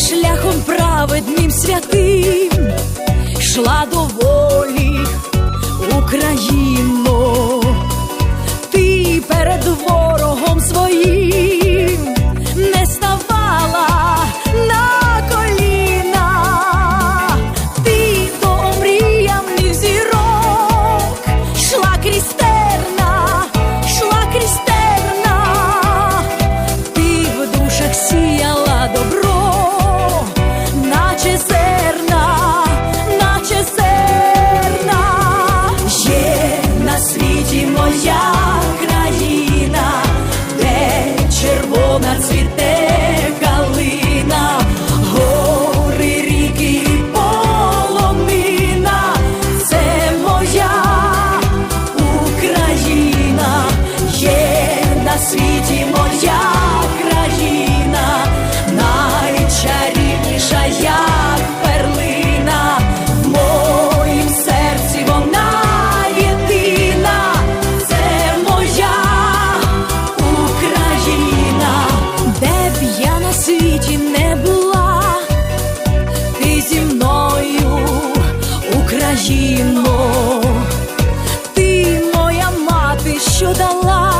шляхом праведним святим, йшла до волі Україно, ти перед ворогом своїм моя країна, де червона цвіте калина, гори ріки полонина, це моя Україна є на світі. зі мною, Україну, ти моя мати, що дала.